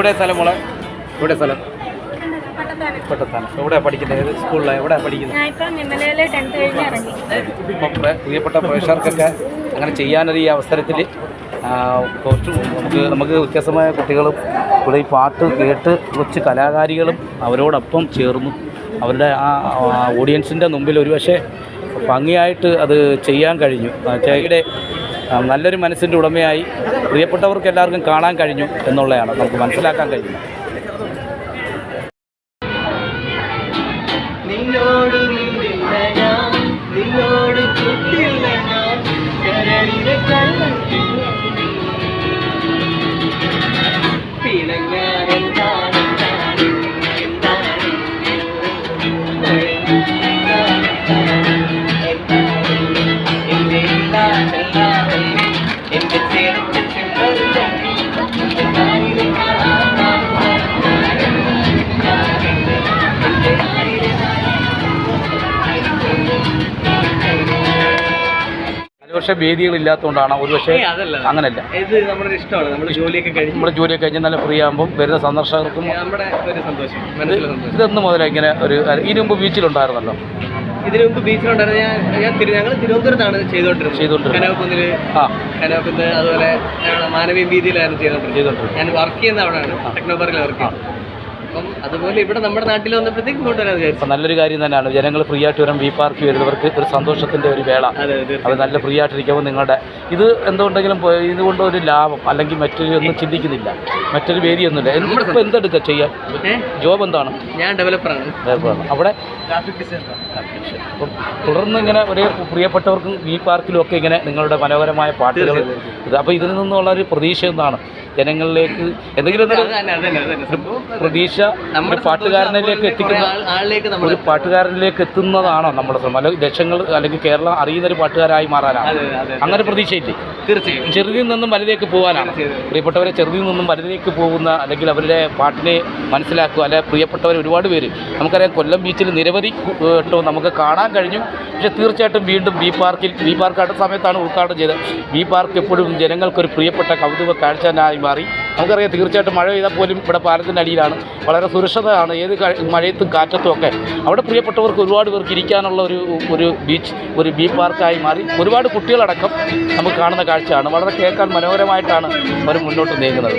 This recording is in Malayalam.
എവിടെ സ്ഥലം മോളെ? എവിടെ സ്ഥലം? എവിടെ പഠിക്കുന്നത്? ഏത് സ്കൂളിലാണ് പഠിക്കുന്നത്? ഇപ്പം പ്രിയപ്പെട്ട പ്രേക്ഷകർക്കൊക്കെ അങ്ങനെ ചെയ്യാനൊരു ഈ അവസരത്തിൽ കുറച്ച് നമുക്ക് നമുക്ക് വ്യത്യസ്തമായ കുട്ടികളും ഇവിടെ ഈ പാട്ട് കേട്ട് കുറച്ച് കലാകാരികളും അവരോടൊപ്പം ചേർന്നു. അവരുടെ ആ ഓഡിയൻസിന്റെ മുമ്പിൽ ഒരുപക്ഷെ ഭംഗിയായിട്ട് അത് ചെയ്യാൻ കഴിഞ്ഞു. ചേയുടെ നല്ലൊരു മനസ്സിന്റെ ഉടമയായി പ്രിയപ്പെട്ടവർക്ക് എല്ലാവർക്കും കാണാൻ കഴിഞ്ഞു എന്നുള്ളതാണ്. നമുക്ക് മനസ്സിലാക്കാൻ കഴിയുന്നത്. ഒരുപക്ഷെ വേദികളില്ലാത്തതുകൊണ്ടാണ് ഒരുപക്ഷെ അങ്ങനല്ല. ഇത് നമ്മുടെ ഇഷ്ടമാണ്. നമ്മുടെ ജോലിയൊക്കെ കഴിഞ്ഞ് നമ്മുടെ ജോലിയൊക്കെ കഴിഞ്ഞ് നല്ല ഫ്രീ ആകുമ്പോൾ വരുന്ന സന്ദർശകർക്കും നമ്മുടെ ഒരു സന്തോഷം ഇതെന്ന് മുതലേ ഇങ്ങനെ ഒരു ഇതിനു മുമ്പ് ബീച്ചിലുണ്ടായിരുന്നല്ലോ? ഇതിനു മുമ്പ് ബീച്ചിലുണ്ടായിരുന്നു ഞാൻ ഞാൻ തിരു ഞങ്ങൾ തിരുവനന്തപുരത്താണ് ചെയ്തുകൊണ്ടിരുന്നത് ചെയ്തുകൊണ്ടിരുന്നത്. കനവക്കുന്നിൽ ആ. കനവക്കുന്ന് അതുപോലെ മാനവീയ വീതിയിലായിരുന്നു ചെയ്തുകൊണ്ടിരുന്നത് ഞാൻ വർക്ക് ചെയ്യുന്ന അവിടെയാണ് ടെക്നോ പാർക്കിൽ വർക്ക് ചെയ്യുന്നത്. അപ്പം അതുപോലെ ഇവിടെ നമ്മുടെ നാട്ടിൽ വന്നപ്പോഴത്തേക്ക് ഇങ്ങോട്ട് വരാൻ വിചാരിച്ചു. അപ്പം നല്ലൊരു കാര്യം തന്നെയാണ്. ജനങ്ങൾ ഫ്രീ ആയിട്ട് വരാൻ വി പാർക്ക് വരുന്നവർക്ക് ഒരു സന്തോഷത്തിന്റെ ഒരു വേള. അതെ നല്ല ഫ്രീ ആയിട്ടിരിക്കുമ്പോൾ നിങ്ങളുടെ ഇത് എന്തുകൊണ്ടെങ്കിലും ഇതുകൊണ്ട് ഒരു ലാഭം അല്ലെങ്കിൽ മറ്റൊരു ഒന്നും ചിന്തിക്കുന്നില്ല. മറ്റൊരു വേദിയൊന്നുമില്ല ഇപ്പോൾ എന്തെടുക്കുക ചെയ്യാൻ? ജോബ് എന്താണ്? ഞാൻ ഡെവലപ്പറാണ് ഡെവലപ്പറാണ്. അവിടെ ഗ്രാഫിക് ഡിസൈനർ അപ്പം തുടർന്ന് ഇങ്ങനെ ഒരേ പ്രിയപ്പെട്ടവർക്കും വി പാർക്കിലും ഒക്കെ ഇങ്ങനെ നിങ്ങളുടെ മനോഹരമായ പാട്ടുകൾ ഇത്. അപ്പോൾ ഇതിൽ നിന്നുള്ള ഒരു പ്രതീക്ഷ എന്താണ്? ജനങ്ങളിലേക്ക് എന്തെങ്കിലും പ്രതീക്ഷ നമ്മുടെ പാട്ടുകാരനിലേക്ക് എത്തിക്കുന്ന കുറേ ആളിലേക്ക് നമ്മൾ ഒരു പാട്ടുകാരനിലേക്ക് എത്തുന്നതാണോ നമ്മുടെ ശ്രമം അല്ലെങ്കിൽ ലക്ഷങ്ങൾ അല്ലെങ്കിൽ കേരളം അറിയുന്ന ഒരു പാട്ടുകാരായി മാറാനാണ്? അങ്ങനെ പ്രതീക്ഷയില്ലേ തീർച്ചയായും. ചെറുതിൽ നിന്നും വലുതേക്ക് പോകാനാണ്. പ്രിയപ്പെട്ടവരെ ചെറുതിൽ നിന്നും വലുതേക്ക് പോകുന്ന അല്ലെങ്കിൽ അവരുടെ പാട്ടിനെ മനസ്സിലാക്കുക അല്ലെ പ്രിയപ്പെട്ടവർ ഒരുപാട് പേര്. നമുക്കറിയാം കൊല്ലം ബീച്ചിൽ നിരവധി നമുക്ക് കാണാൻ കഴിഞ്ഞു. പക്ഷേ തീർച്ചയായിട്ടും വീണ്ടും വി പാർക്കിൽ വി പാർക്ക് അടുത്ത സമയത്താണ് ഉദ്ഘാടനം ചെയ്തത്. വി പാർക്ക് എപ്പോഴും ജനങ്ങൾക്കൊരു പ്രിയപ്പെട്ട കൗതുക കാഴ്ചനായി മാറി. നമുക്കറിയാം തീർച്ചയായിട്ടും മഴ പെയ്താൽ പോലും ഇവിടെ പാലത്തിന്റെ അടിയിലാണ്. വളരെ സുരക്ഷിതമാണ്. ഏത് മഴയത്തും കാറ്റത്തും ഒക്കെ. അവിടെ പ്രിയപ്പെട്ടവർക്ക് ഒരുപാട് പേർക്ക് ഇരിക്കാനുള്ള ഒരു ഒരു ബീച്ച് ഒരു ബീ പാർക്കായി മാറി. ഒരുപാട് കുട്ടികളടക്കം നമുക്ക് കാണുന്ന കാഴ്ചയാണ്. വളരെ കേൾക്കാൻ മനോഹരമായിട്ടാണ് അവർ മുന്നോട്ട് നീങ്ങുന്നത്.